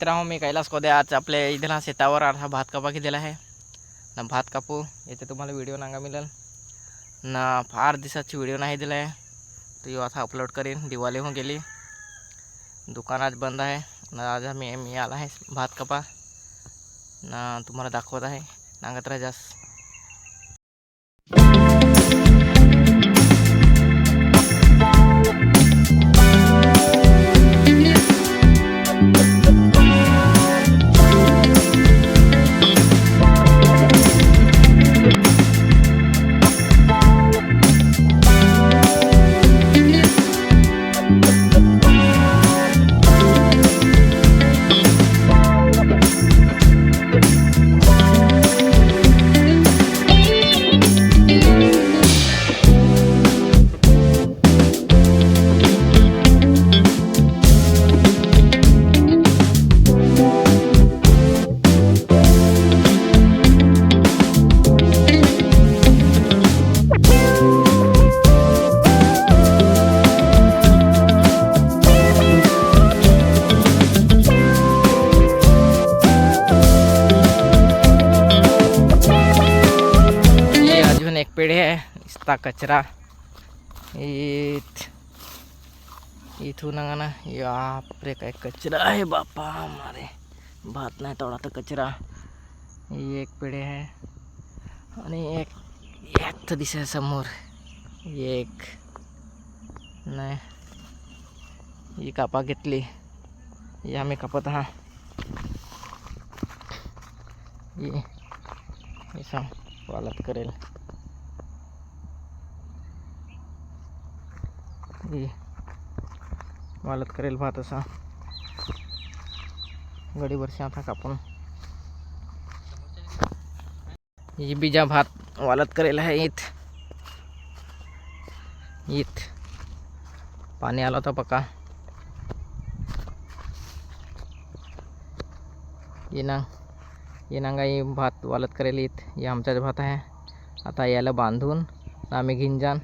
मित्रांनो मी कैलास कोदे. आज आपल्या इथला शेतावर अर्धा भात कापा घेतलेला आहे? ना भात कापू याचे तुम्हाला व्हिडिओ नांगा मिळेल. ना फार दिवसाची व्हिडिओ नाही दिला आहे तो यो आता अपलोड करीन. दिवाळी होऊन गेली. दुकान आज बंद आहे. ना आज मी मी आला आहे भात कापा. ना तुम्हाला दाखवत आहे. नांगत राहा नुसता कचरा. इत इथून ना बापरे काय कचरा आहे बापा मारे. भात नाही तेवढा तर कचरा. ही एक पिढी आहे. आणि एक एक तर दिसाय समोर. एक. नाही. ही कापा घेतली. ही आम्ही कापत हा ये हे सांग वालत करेल. हे. वालत करेल भात असा. गडी वर्षी आता कापून. ही बीजा भात वालत करेल आहे इत इत पाणी आलं होतं पक्का. ये ना ये ही भात वालत करेल इत हे आमचाच भात आहे. आता याला बांधून आम्ही घेऊन जाण.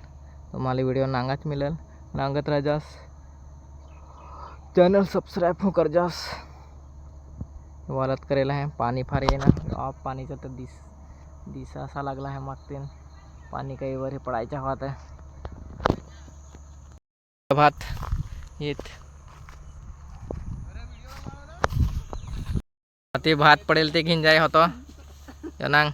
तुम्हाला व्हिडिओ नांगाच मिळेल. नांगत राजास चॅनल सब्सक्राइब हो कर जास। वालत करेला आहे पाणी फार ये ना। पाणीचा तर दिस दिसा असा लागला आहे मागतीन। पाणी काही वर हे पडायच्या भात आहे भात येत। ते भात पडेल ते घेऊन जाय होतो। नांग।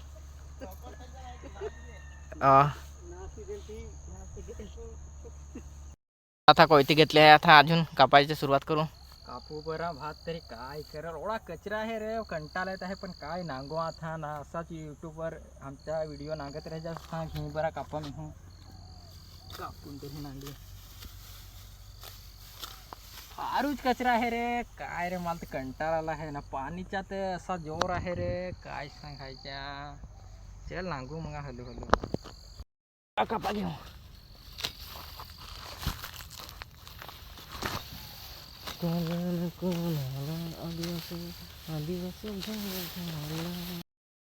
आता कोयती घेतली आहे. आता अजून कापायची सुरुवात करू. कापू बरा भात तरी काय करल एवढा कचरा आहे रे कंटाळा येत आहे पण काय नांगो आता ना असाच यूट्यूबवर आमचा व्हिडिओ नांगत राहायचा. सांग मी बरा कापा मी हूं. कापून तरी नांगली. फारूच कचरा आहे रे. काय रे मला तर कंटाळा आला आहे ना. पाणीचा तर असा जोर आहे रे. काय सांगायच्या? चल नांगू मग हलू हलू कापा घेऊ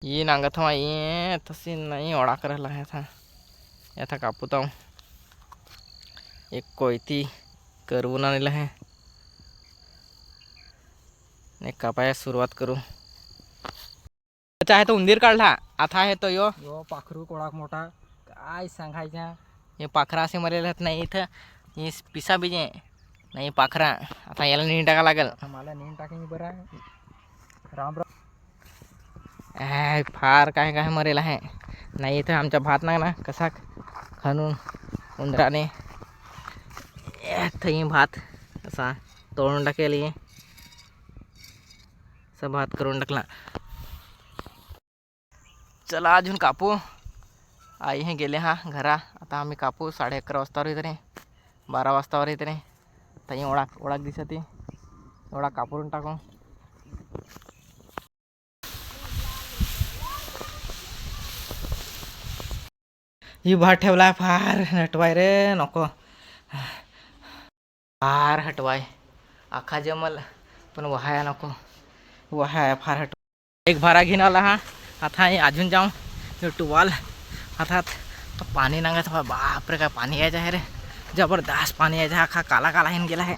ये नांगत हवा ये तशी नाही ओढा करायला आहे आता आता कापूत एक कोयती करवून आणलेलं आहे एक कापाया सुरुवात करू। आहे तो उंदीर काढला आता आहे तो यो। यो पाखरू कोळाक मोठा काय सांगायच्या हे पाखरा असे मरेल नाही इथं हे पिसा बीजे नाही पाखरा. आता याला नीट टाका लागेल. मला नेऊन टाकेन बरा. राम राम. आय, फार काय काय मरेल आहे. नाही इथं आमचा भात नाही ना कसा खणून उंदराने. ही भात असा तोडून टाकेल. असा भात करून टाकला. चला अजून कापू. आई हे गेले हा घरा. आता आम्ही कापू साडे अकरा वाजतावर येत रे. बारा वाजतावर येत रे. ताई ओळाक ओळाक दिसते. ती एवढा कापून टाकू. ही भात ठेवलाय फार हटवाय रे नको. फार हटवाय. आखा जमल पण वहाया नको. वहाया फार हट एक भारा घेऊन आला हा. आता अजून जाऊन टुवाल. हातात पाणी नांगत बापरे काय पाणी यायचं आहे रे. जबरदस्त पाणी यायचं हा खा काला काला हिन गेला आहे.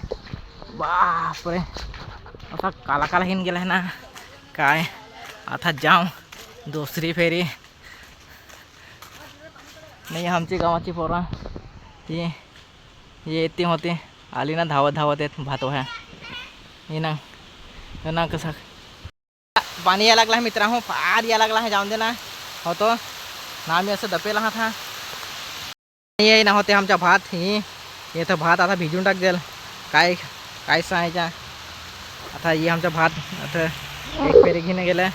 बापरे. असा काला काला हिन गेला ना. काय? आता जाऊ दुसरी फेरी. नाही आमची गावाची पोरं. ती येते होते. आली ना धावत धावत येत भात व्हाया. हे ना. हे ना कसं. पाणी यायला लागला आहे मित्रांनो. फार यायला लागला आहे. जाऊन दे ना. होतो. ना आम्ही असं दपेला आहात हा. ये ना होते आमच्या भात ही येतं भात आता भिजून टाक देल। काय काय सांगायच्या आता ये आमचा भात आता एक पेरी घेणं गेलं।